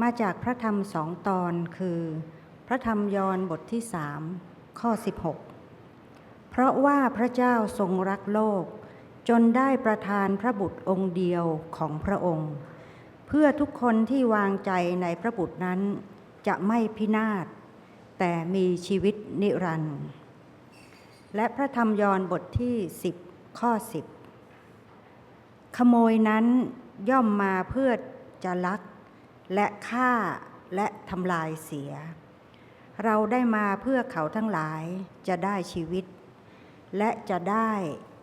มาจากพระธรรมสองตอนคือ พระธรรมยอนบทที่สามข้อ 16 เพราะว่าพระเจ้าทรงรักโลก จนได้ประทานพระบุตรองค์เดียวของพระองค์ เพื่อทุกคนที่วางใจในพระบุตรนั้นจะไม่พินาศแต่มีชีวิตนิรันดร์และพระธรรมยอนบทที่ 10 ข้อ 10 ขโมยนั้นย่อมมาเพื่อจะลัก และฆ่าและทำลายเสีย เราได้มาเพื่อเขาทั้งหลายจะได้ชีวิต และจะได้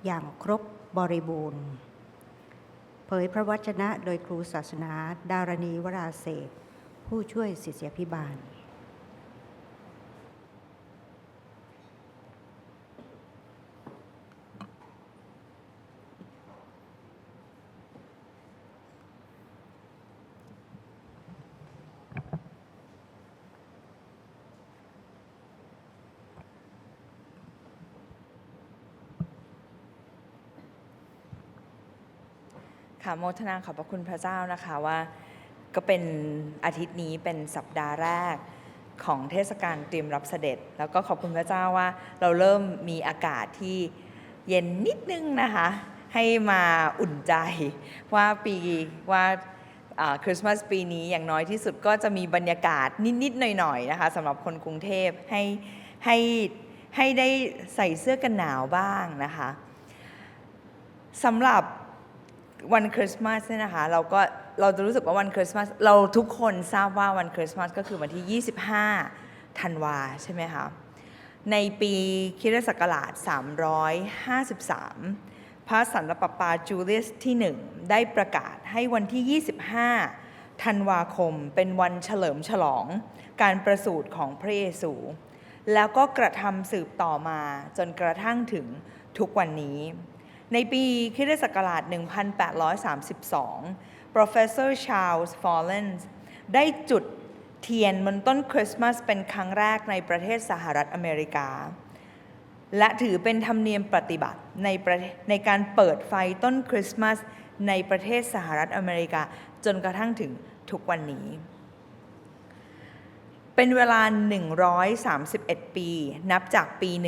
อย่างครบบริบูรณ์ เผยพระวจนะโดยครูศาสนา ดารณีวราเศษผู้ช่วยศิษยพิบาล ค่ะโมทนาขอบพระคุณพระเจ้านะคะว่าก็เป็นอาทิตย์นี้เป็นสัปดาห์แรกของเทศกาลเตรียมรับเสด็จ แล้วก็ขอบคุณพระเจ้าว่าเราเริ่มมีอากาศที่เย็นนิดนึงนะคะ ให้มาอุ่นใจว่าปีว่าคริสต์มาสปีนี้อย่างน้อยที่สุดก็จะมีบรรยากาศนิด ๆ หน่อย ๆ นะคะสำหรับคนกรุงเทพให้ให้ให้ได้ใส่เสื้อกันหนาวบ้างนะคะสำหรับ วันคริสต์มาสเนี่ยนะคะเราก็เราจะรู้สึกว่าวันคริสต์มาสเราทุกคนทราบว่าวันคริสต์มาสก็คือวันที่ 25 ธันวาใช่ไหมคะในปีคริสตศักราช 353 พระสันตะปาปาจูเลียสที่ 1 ได้ประกาศให้วันที่ 25 ธันวาคมเป็นวันเฉลิมฉลองการประสูติของพระเยซู แล้วก็กระทำสืบต่อมาจนกระทั่งถึงทุกวันนี้ ในปีคริสตศักราช 1832 Professor Charles Follens ได้จุดเทียนบนต้นคริสต์มาสเป็นครั้งแรกในประเทศสหรัฐอเมริกา และถือเป็นธรรมเนียมปฏิบัติในในการเปิดไฟต้นคริสต์มาสในประเทศสหรัฐอเมริกาจนกระทั่งถึงทุกวันนี้ เป็นเวลา 131 ปี นับจากปี 1832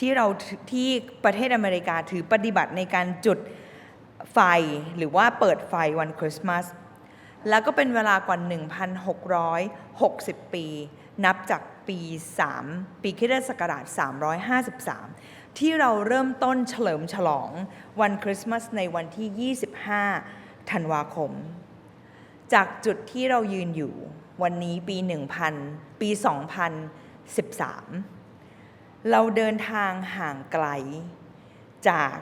ที่เราที่ประเทศอเมริกาถือปฏิบัติในการจุดไฟหรือว่าเปิดไฟวันคริสต์มาสแล้วก็เป็นเวลากว่า 1,660 ปี นับจากปี 3 ปีคริสตศักราช 353 ที่เราเริ่มต้นเฉลิมฉลองวันคริสต์มาสในวันที่ 25 ธันวาคม จากจุดที่เรายืนอยู่วันนี้ปี 1000 ปี 2013 เราเดินทางห่างไกล จาก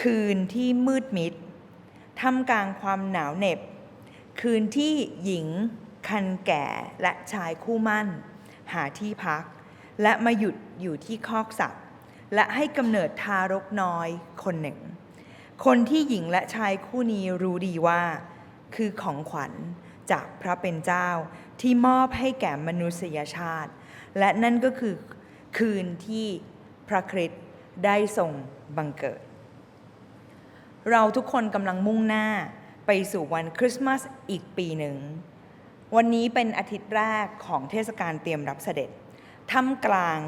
คืนที่มืดมิดท่ามกลางความหนาวเหน็บ คืนที่หญิงคันแก่และชายคู่มั่น หาที่พัก และมาหยุดอยู่ที่คอกสัตว์ และให้กำเนิดทารกน้อยคนหนึ่ง คนที่หญิงและชายคู่นี้รู้ดีว่า คือของขวัญจากพระเป็นเจ้าที่มอบให้แก่มนุษยชาติ และนั่นก็คือ คืนที่พระคริสต์ได้ทรงบังเกิด เราทุกคนกำลังมุ่งหน้าไปสู่วันคริสต์มาสอีกปีหนึ่ง วันนี้เป็นอาทิตย์แรกของเทศกาลเตรียมรับเสด็จท่ามกลาง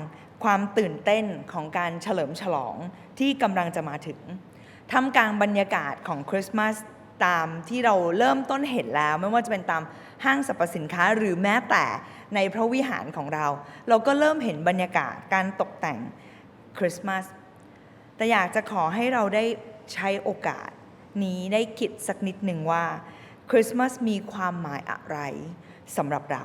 ความตื่นเต้นของการเฉลิมฉลองที่กำลังจะมาถึงท่ามกลางบรรยากาศของคริสต์มาสตามที่เราเริ่มต้นเห็นแล้ว ไม่ว่าจะเป็นตามห้างสรรพสินค้าหรือแม้แต่ ในพระวิหารของเรา เราก็เริ่มเห็นบรรยากาศการตกแต่งคริสต์มาสแต่อยากจะขอให้เราได้ใช้โอกาสนี้ได้คิดสักนิดหนึ่งว่าคริสต์มาสมีความหมายอะไรสำหรับเรา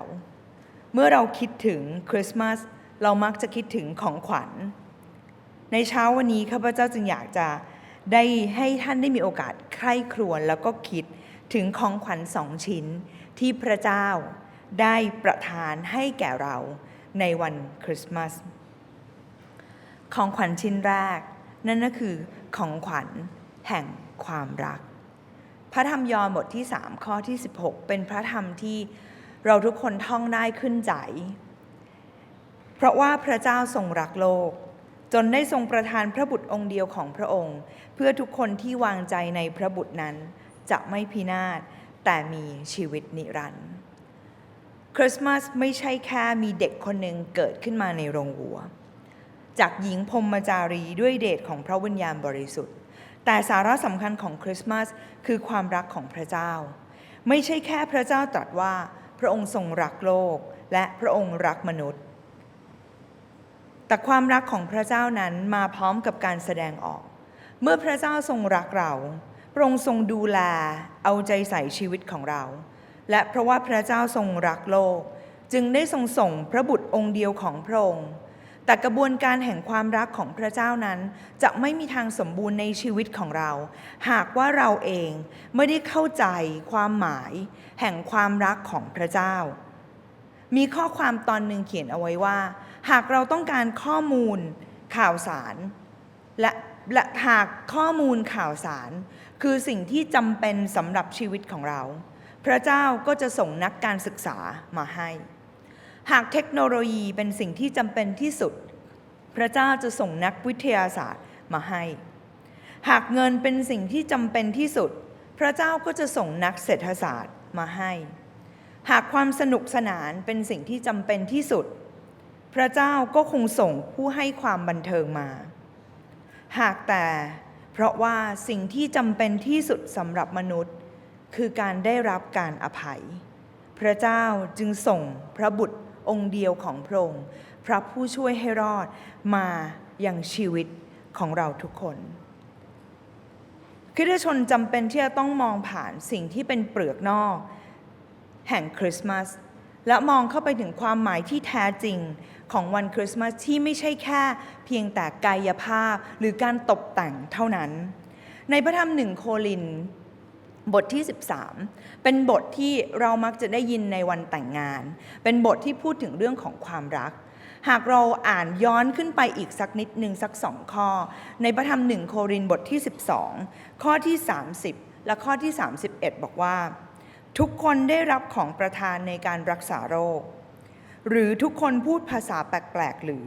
เมื่อเราคิดถึงคริสต์มาสเรามักจะคิดถึงของขวัญ ในเช้าวันนี้ข้าพเจ้าจึงอยากจะได้ให้ท่านได้มีโอกาสใคร่ครวญแล้วก็คิดถึงของขวัญสองชิ้นที่พระเจ้า ได้ประทานให้แก่เราในวันคริสต์มาส ของขวัญชิ้นแรก นั่นก็คือของขวัญแห่งความรัก พระธรรมยอห์นบทที่ 3 ข้อที่ 16 เป็นพระธรรมที่เราทุกคนท่องได้ขึ้นใจ เพราะว่าพระเจ้าทรงรักโลก จนได้ทรงประทานพระบุตรองค์เดียวของพระองค์ เพื่อทุกคนที่วางใจในพระบุตรนั้น จะไม่พินาศแต่มีชีวิตนิรันดร์ คริสต์มาสไม่ใช่แค่มีเด็กคนหนึ่งเกิดขึ้นมาในโรงวัว จากหญิงพรมจารีด้วยเดชของพระวิญญาณบริสุทธิ์ แต่สาระสำคัญของคริสต์มาสคือความรักของพระเจ้า ไม่ใช่แค่พระเจ้าตรัสว่าพระองค์ทรงรักโลกและพระองค์รักมนุษย์ แต่ความรักของพระเจ้านั้นมาพร้อมกับการแสดงออก เมื่อพระเจ้าทรงรักเรา พระองค์ทรงดูแลเอาใจใส่ชีวิตของเรา และเพราะว่าพระเจ้าทรงรักโลก จึงได้ทรงส่งพระบุตรองค์เดียวของพระองค์แต่กระบวนการแห่งความรักของพระเจ้านั้น จะไม่มีทางสมบูรณ์ในชีวิตของเรา หากว่าเราเองไม่ได้เข้าใจความหมาย แห่งความรักของพระเจ้า มีข้อความตอนหนึ่งเขียนเอาไว้ว่า หากเราต้องการข้อมูลข่าวสาร และและหากข้อมูลข่าวสาร คือสิ่งที่จำเป็นสำหรับชีวิตของเรา พระเจ้าก็จะส่งนักการศึกษามาให้ หากเทคโนโลยีเป็นสิ่งที่จำเป็นที่สุด พระเจ้าจะส่งนักวิทยาศาสตร์มาให้ หากเงินเป็นสิ่งที่จำเป็นที่สุด พระเจ้าก็จะส่งนักเศรษฐศาสตร์มาให้ หากความสนุกสนานเป็นสิ่งที่จำเป็นที่สุด พระเจ้าก็คงส่งผู้ให้ความบันเทิงมา หากแต่เพราะว่าสิ่งที่จำเป็นที่สุดสำหรับมนุษย์ คือการได้รับการอภัย พระเจ้าจึงส่งพระบุตรองค์เดียวของพระองค์พระผู้ช่วยให้รอดมาอย่างชีวิตของเราทุกคนคริสตชนจำเป็นที่จะต้องมองผ่านสิ่งที่เป็นเปลือกนอก แห่งคริสต์มาสและมองเข้าไปถึงความหมายที่แท้จริงของวันคริสต์มาสที่ไม่ใช่แค่เพียงแต่กายภาพหรือการตกแต่งเท่านั้น ในพระธรรมหนึ่งโคลิน บทที่ 13 เป็นบทที่เรามักจะได้ยินในวันแต่งงาน เป็นบทที่พูดถึงเรื่องของความรัก หากเราอ่านย้อนขึ้นไปอีกสักนิดหนึ่งสักสองข้อ ในพระธรรมหนึ่งโครินบทที่ 12 ข้อที่ 30 และข้อที่ 31 บอกว่า ทุกคนได้รับของประทานในการรักษาโรค หรือทุกคนพูดภาษาแปลกๆหรือ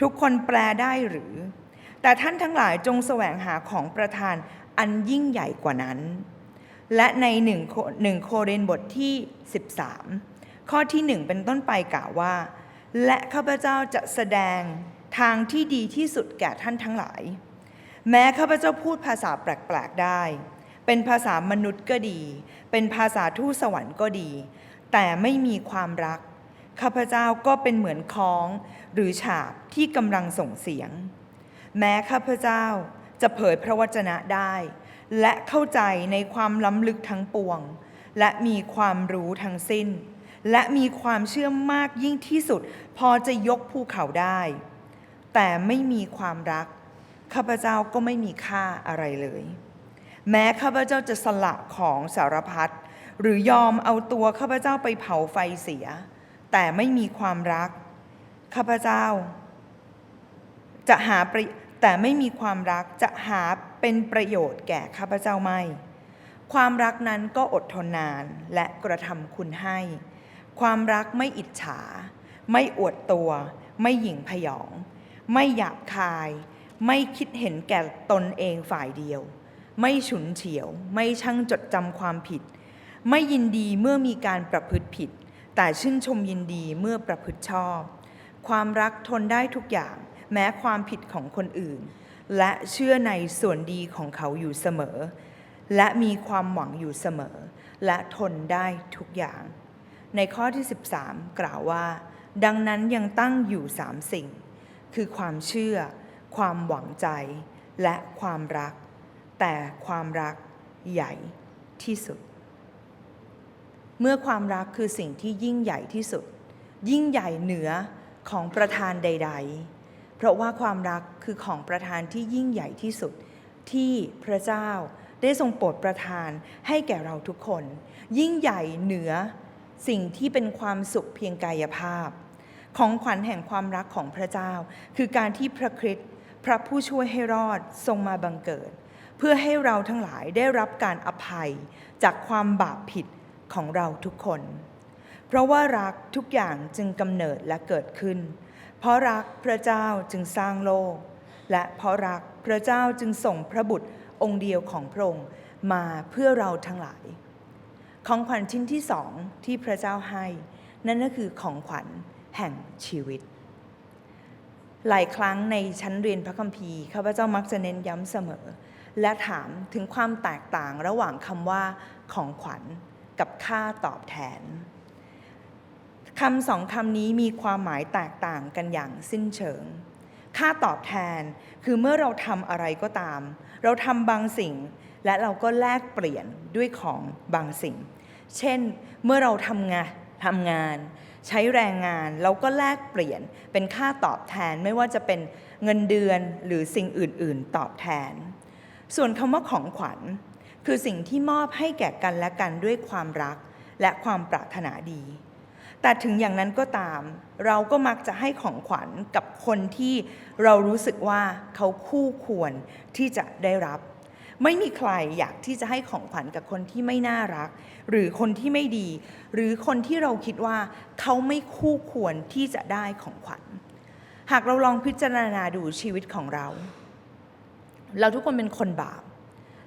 ทุกคนแปลได้หรือ แต่ท่านทั้งหลายจงแสวงหาของประทานอันยิ่งใหญ่กว่านั้น และในหนึ่งโคหนึ่งโครินบทที่ 13 ข้อที่หนึ่งเป็นต้นไปกล่าวว่า และข้าพเจ้าจะแสดงทางที่ดีที่สุดแก่ท่านทั้งหลาย แม้ข้าพเจ้าพูดภาษาแปลกๆได้ เป็นภาษามนุษย์ก็ดี เป็นภาษาทูตสวรรค์ก็ดี แต่ไม่มีความรัก ข้าพเจ้าก็เป็นเหมือนคล้อง หรือฉาบที่กำลังส่งเสียง แม้ข้าพเจ้าจะเผยพระวจนะได้ และเข้าใจในความล้ำลึกทั้งปวง และมีความรู้ทั้งสิ้น และมีความเชื่อมากยิ่งที่สุด พอจะยกภูเขาได้ แต่ไม่มีความรัก ข้าพเจ้าก็ไม่มีค่าอะไรเลย แม้ข้าพเจ้าจะสละของสารพัดหรือยอมเอาตัวข้าพเจ้าไปเผาไฟเสีย แต่ไม่มีความรัก ข้าพเจ้า จะหาประแต่ไม่มีความรักจะหา เป็นประโยชน์แก่ข้าพเจ้าไม่ ความรักนั้นก็อดทนนานและกระทำคุณให้ ความรักไม่อิจฉา ไม่อวดตัว ไม่หยิ่งพยอง ไม่หยาบคาย ไม่คิดเห็นแก่ตนเองฝ่ายเดียว ไม่ฉุนเฉียว ไม่ช่างจดจำความผิด ไม่ยินดีเมื่อมีการประพฤติผิด แต่ชื่นชมยินดีเมื่อประพฤติชอบ ความรักทนได้ทุกอย่าง แม้ความผิดของคนอื่น และเชื่อในส่วนดีของเขาอยู่เสมอ และมีความหวังอยู่เสมอ และทนได้ทุกอย่าง ในข้อที่ 13 กล่าวว่า ดังนั้นยังตั้งอยู่สามสิ่ง คือความเชื่อ ความหวังใจ และความรัก แต่ความรักใหญ่ที่สุด เมื่อความรักคือสิ่งที่ยิ่งใหญ่ที่สุด ยิ่งใหญ่เหนือของประธานใด ๆ ราะว่าความรักคือของประธานที่ยิ่งใหญ่ที่สุดที่พระเจ้าได้ทรงโปรดประทานให้แก่เราทุกคน ยิ่งใหญ่เหนือสิ่งที่เป็นความสุขเพียงกายภาพ ของขวัญแห่งความรักของพระเจ้า คือการที่พระคริสต์พระผู้ช่วยให้รอดทรงมาบังเกิด เพื่อให้เราทั้งหลายได้รับการอภัยจากความบาปผิดของเราทุกคน เพราะว่ารักทุกอย่างจึงกำเนิดและเกิดขึ้น เพราะรักพระเจ้าจึงสร้างโลก และเพราะรักพระเจ้าจึงส่งพระบุตรองค์เดียวของพระองค์มาเพื่อเราทั้งหลาย ของขวัญชิ้นที่สองที่พระเจ้าให้ นั่นก็คือของขวัญแห่งชีวิต หลายครั้งในชั้นเรียนพระคัมภีร์ข้าพเจ้ามักจะเน้นย้ำเสมอ และถามถึงความแตกต่างระหว่างคำว่าของขวัญกับค่าตอบแทน คำสองคำนี้มีความหมายแตกต่างกันอย่างสิ้นเชิง ค่าตอบแทนคือเมื่อเราทำอะไรก็ตาม เราทำบางสิ่ง และเราก็แลกเปลี่ยนด้วยของบางสิ่ง เช่น เมื่อเราทำงานทำงาน ใช้แรงงานเราก็แลกเปลี่ยนเป็นค่าตอบแทนไม่ว่าจะเป็นเงินเดือนหรือสิ่งอื่น ๆ ตอบแทน ส่วนคำว่าของขวัญ คือสิ่งที่มอบให้แก่กันและกันด้วยความรักและความปรารถนาดี แต่ถึงอย่างนั้นก็ตาม เราก็มักจะให้ของขวัญกับคนที่เรารู้สึกว่าเขาคู่ควรที่จะได้รับ ไม่มีใครอยากที่จะให้ของขวัญกับคนที่ไม่น่ารัก หรือคนที่ไม่ดี หรือคนที่เราคิดว่าเขาไม่คู่ควรที่จะได้ของขวัญ หากเราลองพิจารณาดูชีวิตของเรา เราทุกคนเป็นคนบาป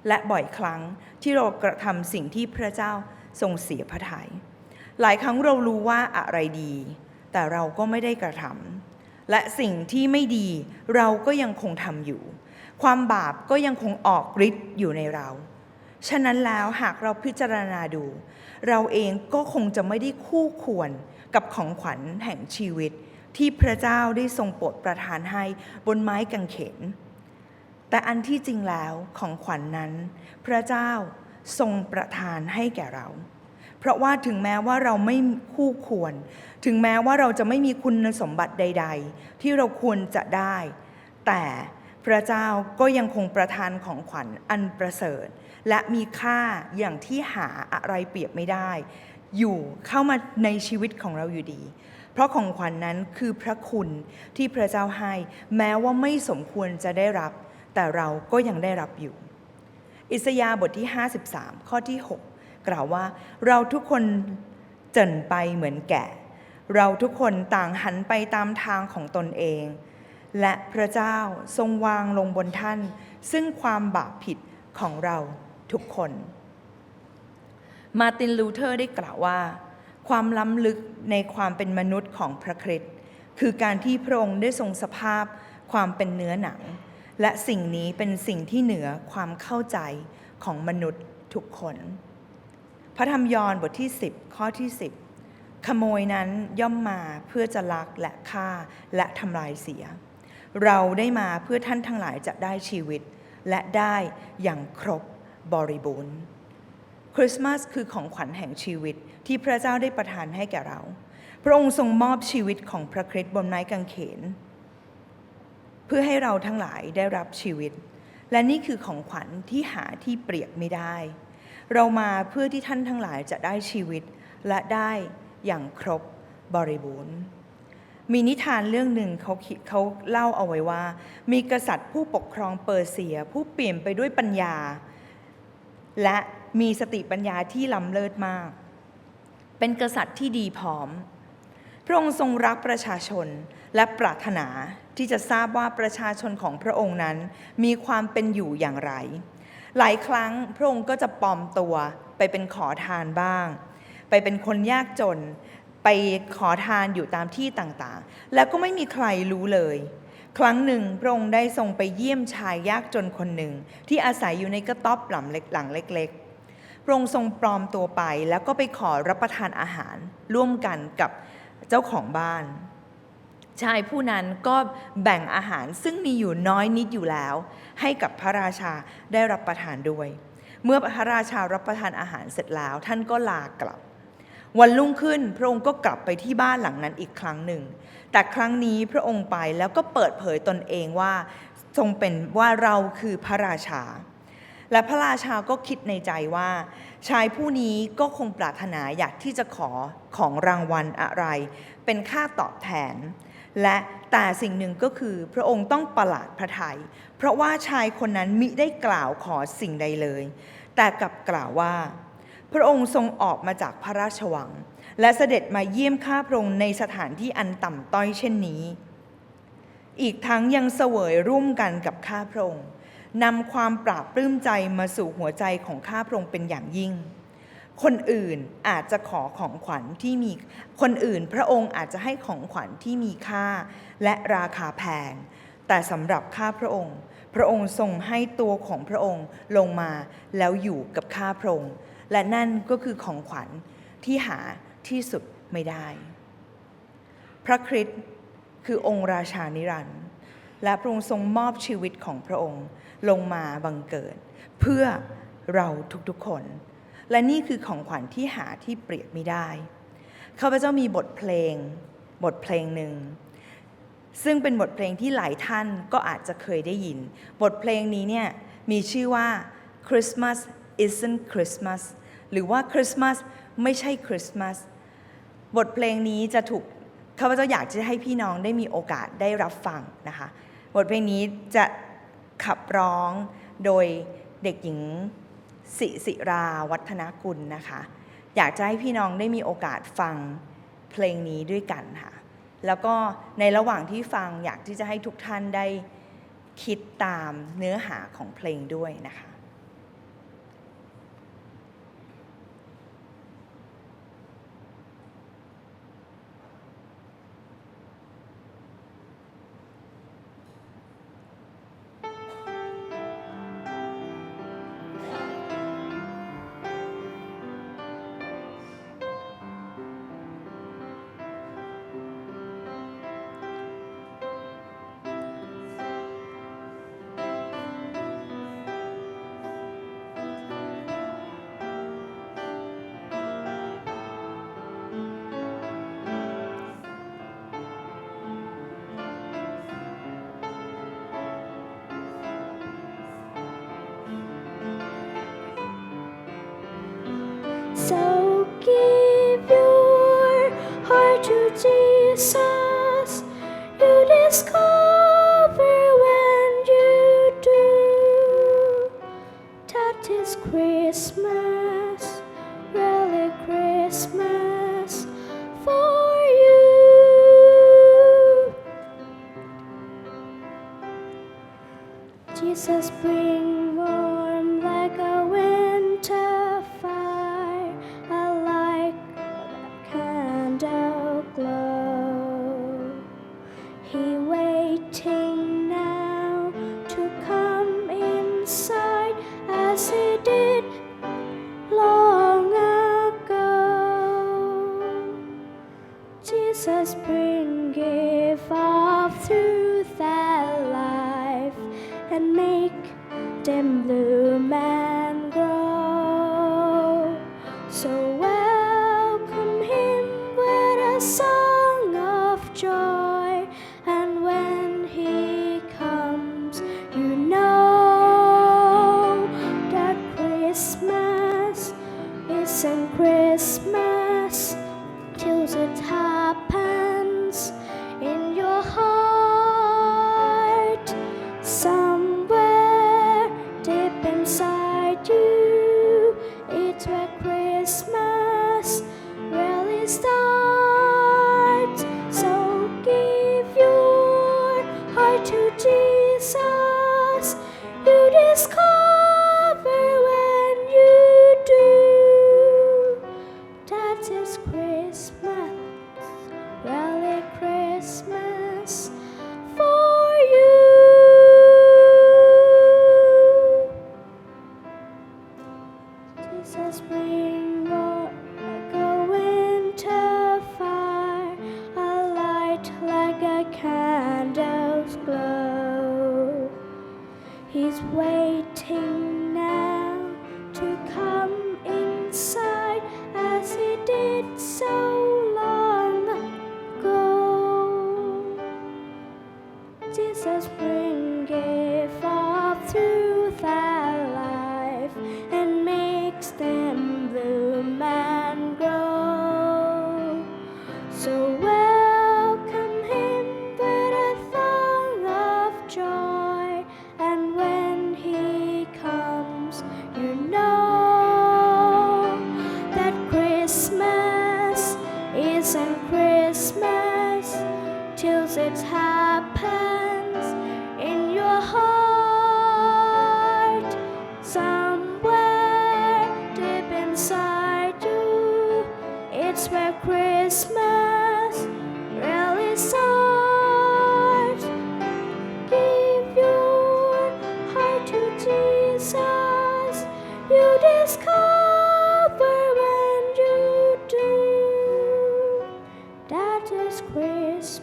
และบ่อยครั้งที่เรากระทำสิ่งที่พระเจ้าทรงเสียพระทยัย หลายครั้งเรารู้ว่าอะไรดี แต่เราก็ไม่ได้กระทำและสิ่งที่ไม่ดีเราก็ยังคงทำอยู่ ความบาปก็ยังคงออกฤทธิ์อยู่ในเรา ฉะนั้นแล้วหากเราพิจารณาดู เราเองก็คงจะไม่ได้คู่ควรกับของขวัญแห่งชีวิต ที่พระเจ้าได้ทรงโปรดประทานให้บนไม้กางเขน แต่อันที่จริงแล้วของขวัญนนั้น พระเจ้าทรงประทานให้แก่เรา เพราะว่าถึงแม้ว่าเราไม่คู่ควร ถึงแม้ว่าเราจะไม่มีคุณสมบัติใด ๆ ที่เราควรจะได้ แต่พระเจ้าก็ยังคงประทานของขวัญอันประเสริฐ และมีค่าอย่างที่หาอะไรเปรียบไม่ได้ อยู่เข้ามาในชีวิตของเราอยู่ดี เพราะของขวัญนนั้นคือพระคุณที่พระเจ้าให้ แม้ว่าไม่สมควรจะได้รับ แต่เราก็ยังได้รับอยู่ อิสยาห์บทที่ 53 ข้อที่ 6 กล่าวว่า เราทุกคนเจินไปเหมือนแกะ เราทุกคนต่างหันไปตามทางของตนเอง และพระเจ้าทรงวางลงบนท่าน ซึ่งความบาปผิดของเราทุกคน มาร์ตินลูเทอร์ได้กล่าวว่า ความล้ำลึกในความเป็นมนุษย์ของพระคริสต์คือการที่พระองค์ได้ทรงสภาพความเป็นเนื้อหนัง และสิ่งนี้เป็นสิ่งที่เหนือความเข้าใจของมนุษย์ทุกคน พระธรรมยอห์นบทที่ 10 ข้อที่ 10 ขโมยนั้นย่อมมาเพื่อจะลักและฆ่าและทำลายเสีย เราได้มาเพื่อท่านทั้งหลายจะได้ชีวิต และได้อย่างครบบริบูรณ์คริสต์มาสคือของขวัญแห่งชีวิตที่พระเจ้าได้ประทานให้แก่เรา พระองค์ทรงมอบชีวิตของพระคริสต์บนไม้กางเขน เพื่อให้เราทั้งหลายได้รับชีวิต และนี่คือของขวัญที่หาที่เปรียบไม่ได้ เรามาเพื่อที่ท่านทั้งหลายจะได้ชีวิตและได้อย่างครบบริบูรณ์ มีนิทานเรื่องหนึ่งเขาคิดเขาเล่าเอาไว้ว่า มีกษัตริย์ผู้ปกครองเปอร์เซีย ผู้เปลี่ยนไปด้วยปัญญา และมีสติปัญญาที่ล้ำเลิศมาก เป็นกษัตริย์ที่ดีพร้อม พระองค์ทรงรักประชาชนและปรารถนาที่จะทราบว่าประชาชนของพระองค์นั้นมีความเป็นอยู่อย่างไร หลายครั้งพระองค์ก็จะปลอมตัวไปเป็นขอทานบ้าง ไปเป็นคนยากจน ไปขอทานอยู่ตามที่ต่างๆ แล้วก็ไม่มีใครรู้เลย ครั้งหนึ่งพระองค์ได้ทรงไปเยี่ยมชายยากจนคนหนึ่ง ที่อาศัยอยู่ในกระต๊อบหลังเล็กหลังเล็กๆ พระองค์ทรงปลอมตัวไปแล้วก็ไปขอรับประทานอาหารร่วมกันกับเจ้าของบ้าน ชายผู้นั้นก็แบ่งอาหารซึ่งมีอยู่น้อยนิดอยู่แล้ว ให้กับพระราชาได้รับประทานด้วย เมื่อพระราชารับประทานอาหารเสร็จแล้ว ท่านก็ลากลับ วันรุ่งขึ้นพระองค์ก็กลับไปที่บ้านหลังนั้นอีกครั้งหนึ่ง แต่ครั้งนี้พระองค์ไปแล้วก็เปิดเผยตนเองว่าทรงเป็นว่าเราคือพระราชา และพระราชาก็คิดในใจว่า ชายผู้นี้ก็คงปรารถนาอยากที่จะขอของรางวัลอะไร เป็นค่าตอบแทน และแต่สิ่งหนึ่งก็คือพระองค์ต้องประหลาดพระทยัยเพราะว่าชายคนนั้นมิได้กล่าวขอสิ่งใดเลย แต่กลับกล่าวว่า พระองค์ทรงออกมาจากพระราชวัง และเสด็จมาเยี่ยมข้าพระองค์ในสถานที่อันต่ำต้อยเช่นนี้ อีกทั้งยังเสวยร่วมกันกับข้าพระองค์นำความปราบปลื้มใจมาสู่หัวใจของข้าพระองค์เป็นอย่างยิ่ง คนอื่นอาจจะขอของขวัญที่มีคนอื่น พระองค์อาจจะให้ของขวัญที่มีค่า และราคาแพง แต่สำหรับข้าพระองค์ พระองค์ทรงให้ตัวของพระองค์ลงมาแล้วอยู่กับข้าพระองค์ และนั่นก็คือของขวัญที่หาที่สุดไม่ได้ พระคริสต์คือองค์ราชานิรันดร์และพระองค์ทรงมอบชีวิตของพระองค์ลงมาบังเกิด เพื่อเราทุกๆคน และนี่คือของขวัญที่หาที่เปรียบไม่ได้ข้าพเจ้ามีบทเพลง บทเพลงหนึ่ง ซึ่งเป็นบทเพลงที่หลายท่านก็อาจจะเคยได้ยิน บทเพลงนี้เนี่ยมีชื่อว่า Christmas isn't Christmas หรือว่า Christmas ไม่ใช่คริสต์มาสบทเพลงนี้จะถูกข้าพเจ้าอยากจะให้พี่น้องได้มีโอกาสได้รับฟังนะคะ บทเพลงนี้จะขับร้องโดยเด็กหญิง สิสิราวัฒนกุลนะคะ อยากจะให้พี่น้องได้มีโอกาสฟังเพลงนี้ด้วยกันค่ะ แล้วก็ในระหว่างที่ฟังอยากที่จะให้ทุกท่านได้คิดตามเนื้อหาของเพลงด้วยนะคะ a spring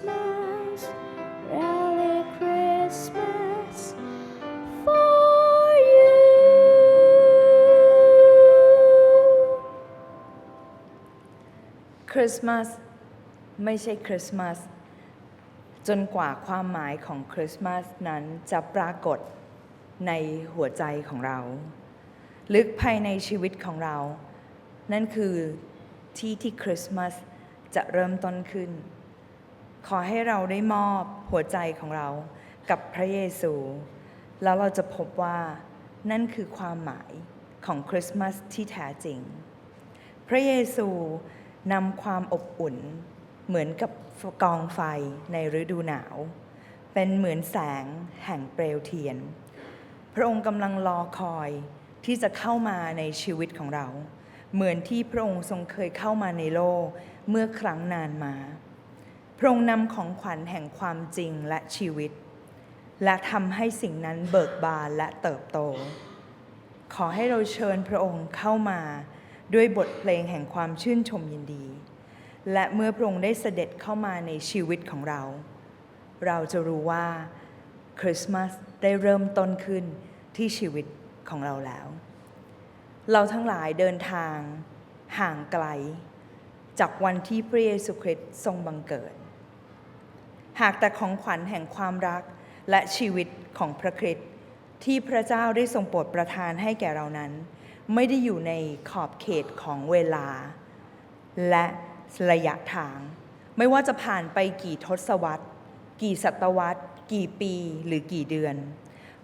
Christmas, really Christmas for you. คริสต์มาสไม่ใช่คริสต์มาสจนกว่าความหมายของคริสต์มาสนั้นจะปรากฏในหัวใจของเรา ลึกภายในชีวิตของเรา นั่นคือที่ที่คริสต์มาสจะเริ่มต้นขึ้น ขอให้เราได้มอบหัวใจของเรากับพระเยซู แล้วเราจะพบว่านั่นคือความหมายของคริสต์มาสที่แท้จริง พระเยซูนำความอบอุ่น เหมือนกับกองไฟในฤดูหนาว เป็นเหมือนแสงแห่งเปลวเทียน พระองค์กำลังรอคอยที่จะเข้ามาในชีวิตของเรา เหมือนที่พระองค์ทรงเคยเข้ามาในโลกเมื่อครั้งนานมา พระองค์นำของขวัญแห่งความจริงและชีวิต และทำให้สิ่งนั้นเบิกบานและเติบโต ขอให้เราเชิญพระองค์เข้ามาด้วยบทเพลงแห่งความชื่นชมยินดี และเมื่อพระองค์ได้เสด็จเข้ามาในชีวิตของเรา เราจะรู้ว่าคริสต์มาสได้เริ่มต้นขึ้นที่ชีวิตของเราแล้ว เราทั้งหลายเดินทางห่างไกล จากวันที่พระเยซูคริสต์ทรงบังเกิด หากแต่ของขวัญแห่งความรักและชีวิตของพระคริสต์ที่พระเจ้าได้ทรงโปรดประทานให้แก่เรานั้น ไม่ได้อยู่ในขอบเขตของเวลา และระยะทาง ไม่ว่าจะผ่านไปกี่ทศวรรษ กี่ศตวรรษ กี่ปีหรือกี่เดือน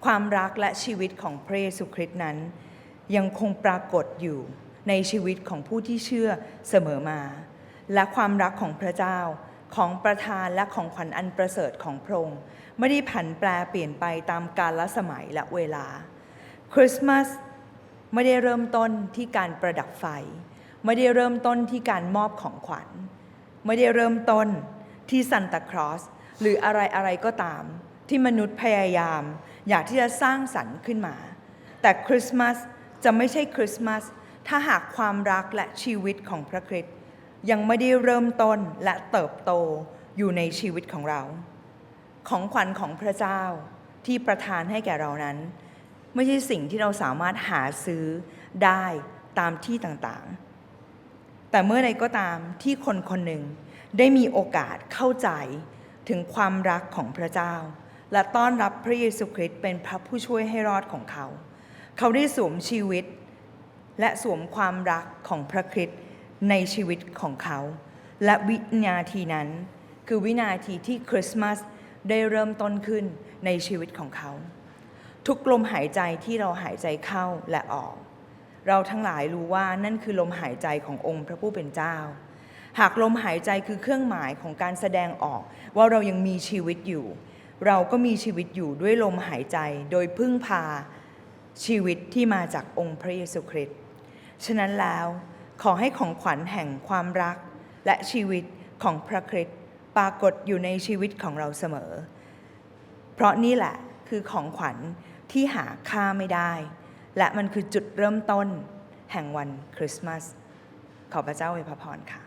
ความรักและชีวิตของพระเยซูคริสต์นั้น ยังคงปรากฏอยู่ในชีวิตของผู้ที่เชื่อเสมอมา และความรักของพระเจ้า ของประธานและของขวัญอันประเสริฐของพระองค์ไม่ได้ผันแปรเปลี่ยนไปตามกาลสมัยและเวลา คริสต์มาสไม่ได้เริ่มต้นที่การประดับไฟ ไม่ได้เริ่มต้นที่การมอบของขวัญ ไม่ได้เริ่มต้นที่ซันตาคลอสหรืออะไรอะไรก็ตาม ที่มนุษย์พยายาม อยากที่จะสร้างสรรค์ขึ้นมา แต่คริสต์มาสจะไม่ใช่คริสต์มาสถ้าหากความรักและชีวิตของพระคริสต์ ยังไม่ได้เริ่มต้นและเติบโตอยู่ในชีวิตของเรา ของขวัญของพระเจ้าที่ประทานให้แก่เรานั้น ไม่ใช่สิ่งที่เราสามารถหาซื้อได้ตามที่ต่างๆ แต่เมื่อใดก็ตามที่คนคนหนึ่งได้มีโอกาสเข้าใจถึงความรักของพระเจ้า และต้อนรับพระเยซูคริสต์เป็นพระผู้ช่วยให้รอดของเขา เขาได้สวมชีวิต และสวมความรักของพระคริสต์ ในชีวิตของเขา และวินาทีนั้น คือวินาทีที่คริสต์มาสได้เริ่มต้นขึ้นในชีวิตของเขา ทุกลมหายใจที่เราหายใจเข้าและออก เราทั้งหลายรู้ว่านั่นคือลมหายใจขององค์พระผู้เป็นเจ้า หากลมหายใจคือเครื่องหมายของการแสดงออกว่าเรายังมีชีวิตอยู่ เราก็มีชีวิตอยู่ด้วยลมหายใจโดยพึ่งพาชีวิตที่มาจากองค์พระเยซูคริสต์ฉะนั้นแล้ว ขอให้ของขวัญแห่งความรัก และชีวิตของพระคริสต์ปรากฏอยู่ในชีวิตของเราเสมอ เพราะนี่แหละคือของขวัญที่หาค่าไม่ได้ และมันคือจุดเริ่มต้นแห่งวันคริสต์มาสขอพระเจ้าอวยพรค่ะ